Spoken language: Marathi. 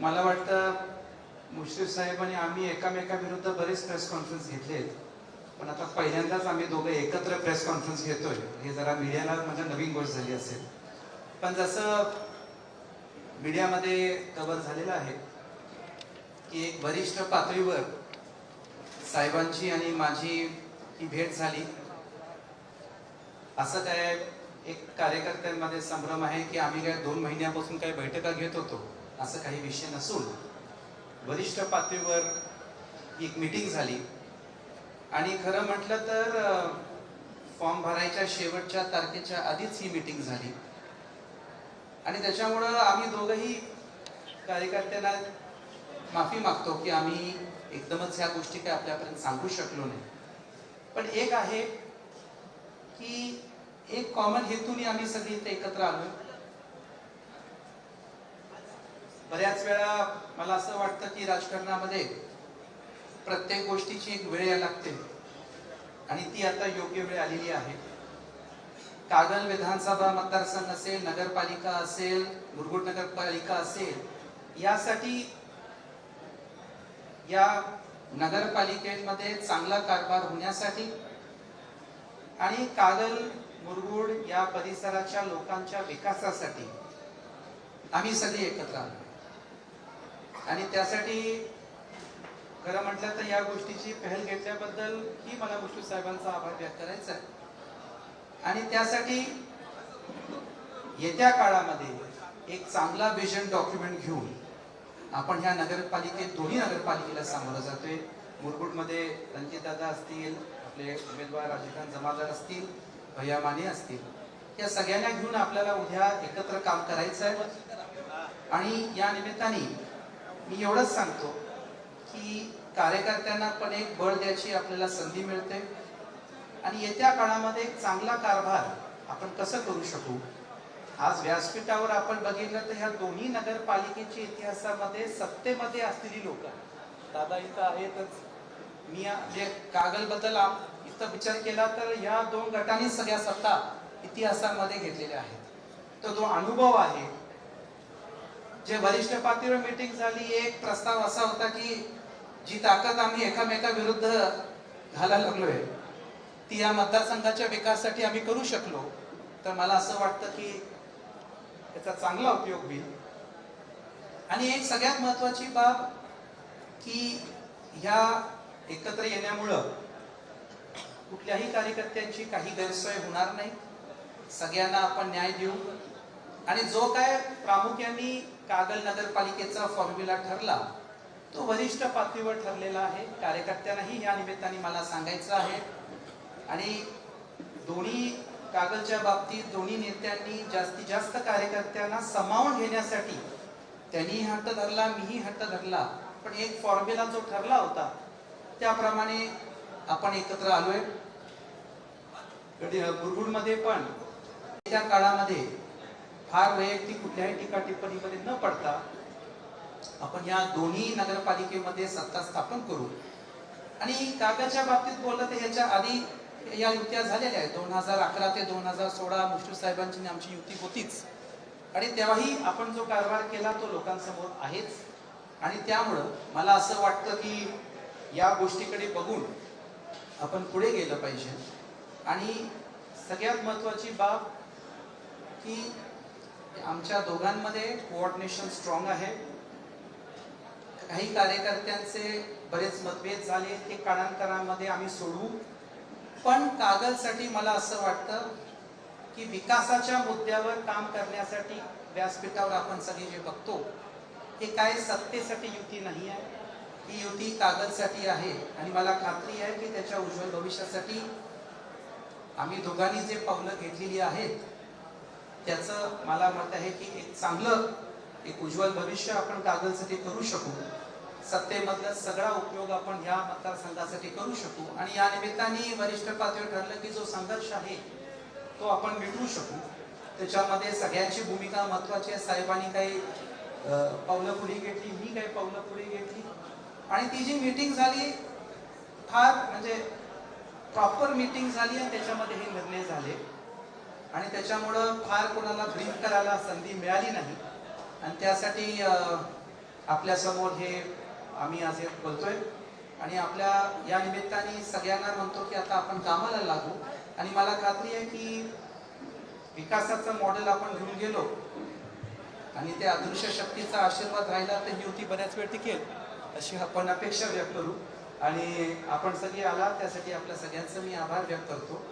मला वाटतं मुश्रीफ साहेब आणि आम्ही एकामेकाविरुद्ध बरेच प्रेस कॉन्फरन्स घेतलेत पण आता पहिल्यांदाच आम्ही दोघं एकत्र प्रेस कॉन्फरन्स घेतोय. हे जरा मीडियाला म्हणजे नवीन गोष्ट झाली असेल. पण जसं मीडियामध्ये कव्हर झालेलं आहे की एक वरिष्ठ पातळीवर साहेबांची आणि माझी ही भेट झाली. असं काय एक कार्यकर्त्यांमध्ये संभ्रम आहे की आम्ही काय दोन महिन्यापासून काही बैठका घेत होतो? असं काही विषय नसून वरिष्ठ पातळीवर एक मीटिंग झाली. आणि खरं म्हटलं तर फॉर्म भरायच्या शेवटच्या तारखेच्या आधीच ही मीटिंग झाली. आणि त्याच्यामुळं आम्ही दोघंही कार्यकर्त्यांना माफी मागतो की आम्ही एकदमच ह्या गोष्टी काही आपल्यापर्यंत सांगू शकलो नाही. पण एक आहे की एक कॉमन हेतूने आम्ही सगळी इथे एकत्र आलो बऱ्याच वेळा मला असं वाटतं की राजकारणामध्ये प्रत्येक गोष्टीची एक वेळ लागते. आणि ती आता योग्य वेळ आलेली आहे. कागल विधानसभा मतदारसंघ असेल नगरपालिका असेल मुरगुड नगरपालिका असेल यासाठी या नगरपालिकेमध्ये चांगला कारभार होण्यासाठी आणि कागल मुरगुड या परिसराच्या लोकांच्या विकासासाठी आम्ही सगळे एकत्र आलो. आणि त्यासाठी खरं म्हटलं तर या गोष्टीची पहल घेतल्याबद्दल ही मला गोष्टी साहेबांचा आभार व्यक्त करायचा आहे. आणि त्यासाठी येत्या काळामध्ये एक चांगला विजन डॉक्युमेंट घेऊन आपण ह्या नगरपालिकेत दोन्ही नगरपालिकेला सामोरं जातोय. मुरगुडमध्ये रणजितदादा असतील आपले उमेदवार राजकांत जमादार असतील भैया माने असतील. या सगळ्यांना घेऊन आपल्याला उद्या एकत्र काम करायचं आहे. आणि या निमित्ताने मी एवढंच सांगतो की कार्यकर्त्यांना पण एक बळ द्यायची आपल्याला संधी मिळते. आणि येत्या काळामध्ये एक चांगला कारभार आपण कसं करू शकू? आज व्यासपीठावर आपण बघितलं तर ह्या दोन्ही नगरपालिकेच्या इतिहासामध्ये सत्तेमध्ये असलेली लोक. दादा इथं आहेतच. मी जे कागल इथं विचार केला तर ह्या दोन गटांनी सगळ्या सत्ता इतिहासामध्ये घेतलेल्या आहेत. तो जो अनुभव आहे जे वरिष्ठ पातळीवर मीटिंग झाली एक प्रस्ताव असा होता की जी ताकद आम्ही एकामेका विरुद्ध घालायला लागलोय ती या मतदारसंघाच्या विकासासाठी आम्ही करू शकलो. तर मला असं वाटतं की याचा चांगला उपयोग होईल. आणि एक सगळ्यात महत्वाची बाब की ह्या एकत्र येण्यामुळं कुठल्याही कार्यकर्त्यांची काही गैरसोय होणार नाही. सगळ्यांना आपण न्याय देऊ. आणि जो काय प्रामुख्याने कागल नगरपालिकेचा फॉर्म्युला ठरला. तो वरिष्ठ पातळीवर ठरलेला आहे. कार्यकर्त्यांनाही या निमित्ताने मला सांगायचं आहे. आणि दोन्ही कागलच्या बाबतीत दोन्ही नेत्यांनी जास्तीत जास्त कार्यकर्त्यांना समावून घेण्यासाठी त्यांनी हट्ट धरला मीही हट्ट धरला. पण एक फॉर्म्युला जो ठरला होता त्याप्रमाणे आपण एकत्र आलोय. बुरगुडमध्ये पण त्या काळामध्ये फार वैयक्तिक कुठल्याही टीका टिप्पणीमध्ये न पडता आपण या दोन्ही नगरपालिकेमध्ये सत्ता स्थापन करू. आणि कागदच्या बाबतीत बोललं तर ह्याच्या आधी या युत्या झालेल्या आहेत. दोन हजार अकरा ते दोन हजार सोळा मुश्रीफ साहेबांची आमची युती होतीच. आणि तेव्हाही आपण जो कारभार केला तो लोकांसमोर आहेच. आणि त्यामुळं मला असं वाटतं की या गोष्टीकडे बघून आपण पुढे गेलं पाहिजे. आणि सगळ्यात महत्वाची बाब की आमच्या दोघांमध्ये कोऑर्डिनेशन स्ट्रॉंग आहे. काही कार्यकर्त्यांचे बरेच मतभेद झाले ते काळांतरामध्ये आम्ही सोडवू. पण कागलसाठी मला असं वाटतं की विकासाच्या मुद्द्यावर काम करण्यासाठी व्यासपीठावर आपण सगळे जे बघतो हे काय सत्तेसाठी युती नाही आहे. ही युती कागलसाठी आहे आणि मला खात्री आहे की त्याच्या उज्ज्वल भविष्यासाठी आम्ही दोघांनी जे पावलं घेतलेली आहेत त्याचं मला मत आहे की एक चांगलं एक उज्ज्वल भविष्य आपण कागलसाठी करू शकू. सत्तेमधला सगळा उपयोग आपण या मतदारसंघासाठी करू शकू. आणि या निमित्ताने वरिष्ठ पातळीवर ठरलं की जो संघर्ष आहे तो आपण मिटवू शकू. त्याच्यामध्ये सगळ्यांची भूमिका महत्वाची आहे. साहेबांनी काही पावलं पुढे घेतली मी काही पावलं पुढे घेतली. आणि ती जी मीटिंग झाली फार म्हणजे प्रॉपर मीटिंग झाली आणि त्याच्यामध्ये हे निर्णय त्याच्यामुळं फार कोणाला ब्रीफ करायला संधी मिळाली नाही. आणि त्यासाठी आपल्यासमोर हे आम्ही आज हे बोलतोय. आणि आपल्या या निमित्ताने सगळ्यांना म्हणतो की आता आपण कामाला लागू. आणि मला खात्री आहे की विकासाचं मॉडेल आपण घेऊन गेलो आणि त्या अदृश्य शक्तीचा आशीर्वाद राहिला तर युती बऱ्याच वेळ टिकेल अशी आपण अपेक्षा व्यक्त करू. आणि आपण सगळे आला त्यासाठी आपल्या सगळ्यांचं मी आभार व्यक्त करतो.